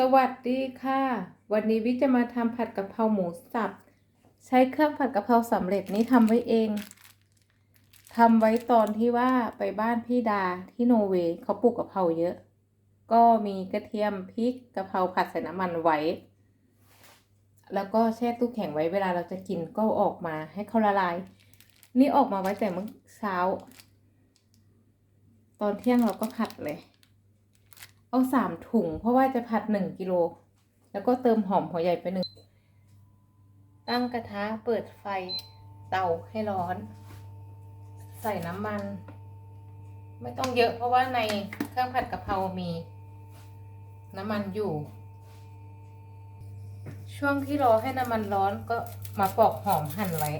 สวัสดีค่ะ วันนี้วิจะมาทำผัดกะเพราหมูสับ ใช้เครื่องผัดกะเพราสำเร็จนี้ทำไว้เองทำไว้ตอนที่ว่าไปบ้านพี่ดาที่โนเวย์เขาปลูกกะเพราเยอะ ก็มีกระเทียมพริกกะเพราผัดใส่น้ำมันไว้ แล้วก็แช่ตู้แข็งไว้เวลาเราจะกินก็ออกมาให้เขาละลาย นี่ออกมาไว้แต่เมื่อเช้า ตอนเที่ยงเราก็ผัดเลย เอาสามถุง เพราะว่าจะผัดหนึ่งกิโล แล้วก็เติมหอมหัวใหญ่ไปหนึ่ง ตั้งกระทะเปิดไฟเตาให้ร้อน ใส่น้ำมัน ไม่ต้องเยอะเพราะว่าในเครื่องผัดกะเพรามี น้ำมันอยู่ ช่วงที่รอให้น้ำมันร้อนก็มาปอกหอมหั่นไว้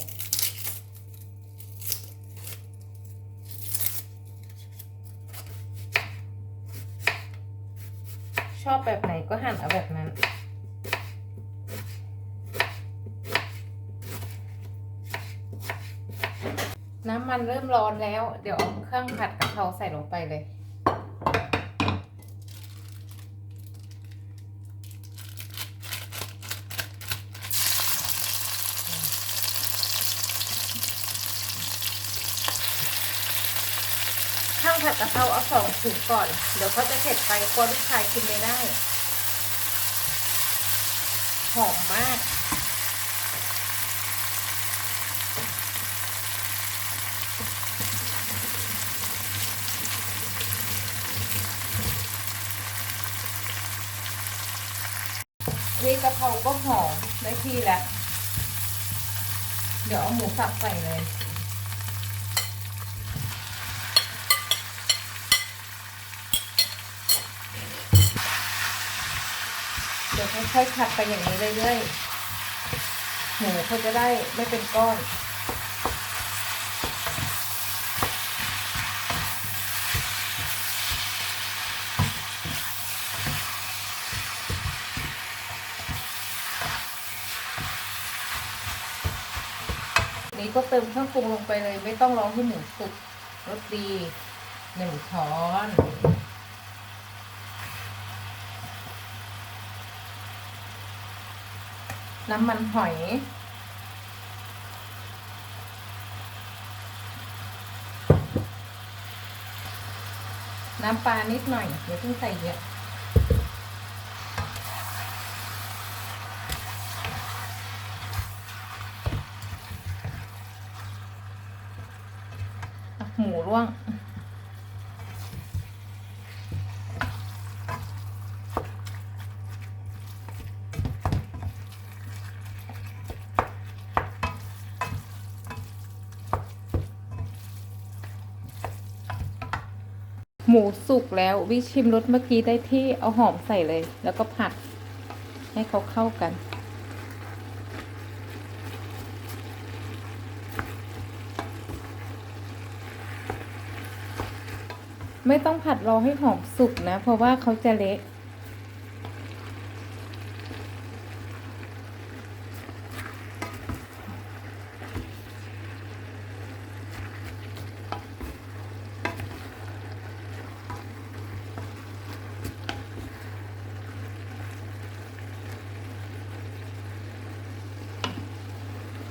ชอบแบบไหนก็หั่นเอาแบบนั้น น้ำมันเริ่มร้อนแล้ว เดี๋ยวเอาเครื่องผัดกะเพราใส่ลงไปเลยางผัดกะเพราเอาสองถุงก่อน เดี๋ยวเขาจะเผ็ดไปกลัวลูกชายกินไม่ได้ หอมมาก นี่กะเพราก็หอมได้ที่แล้ว เดี๋ยวเอาหมูสับใส่เลย เดี๋ยวค่อยๆผัดไปอย่างนี้เรื่อยๆหมูเขาจะได้ไม่เป็นก้อนนี้ก็เติมเครื่องปรุงลงไปเลย ไม่ต้องรอให้หมูสุกรสดีหนึ่งช้อน น้ำมันหอย น้ำปลานิดหน่อยเดี๋ยวเพิ่งใส่เยอะหมูร่วง หมูสุกแล้ววิชิมรสเมื่อกี้ได้ที่เอาหอมใส่เลย แล้วก็ผัด ให้เขาเข้ากัน ไม่ต้องผัดรอให้หอมสุกนะ เพราะว่าเขาจะเละ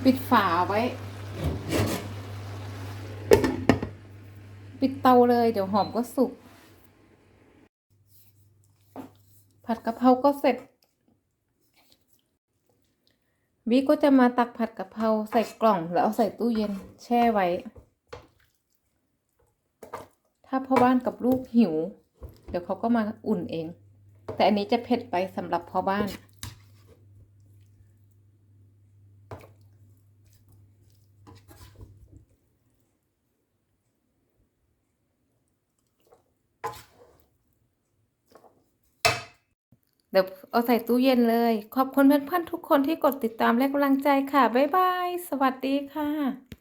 ปิดฝาไว้ ปิดเตาเลย เดี๋ยวหอมก็สุก ผัดกะเพราก็เสร็จ วิก็จะมาตักผัดกะเพราใส่กล่องแล้วเอาใส่ตู้เย็นแช่ไว้ ถ้าพ่อบ้านกับลูกหิว เดี๋ยวเขาก็มาอุ่นเอง แต่อันนี้จะเผ็ดไปสำหรับพ่อบ้าน เดี๋ยวเอาใส่ตู้เย็นเลย ขอบคุณเพื่อนๆทุกคนที่กดติดตามและกำลังใจค่ะ บ๊ายบาย สวัสดีค่ะ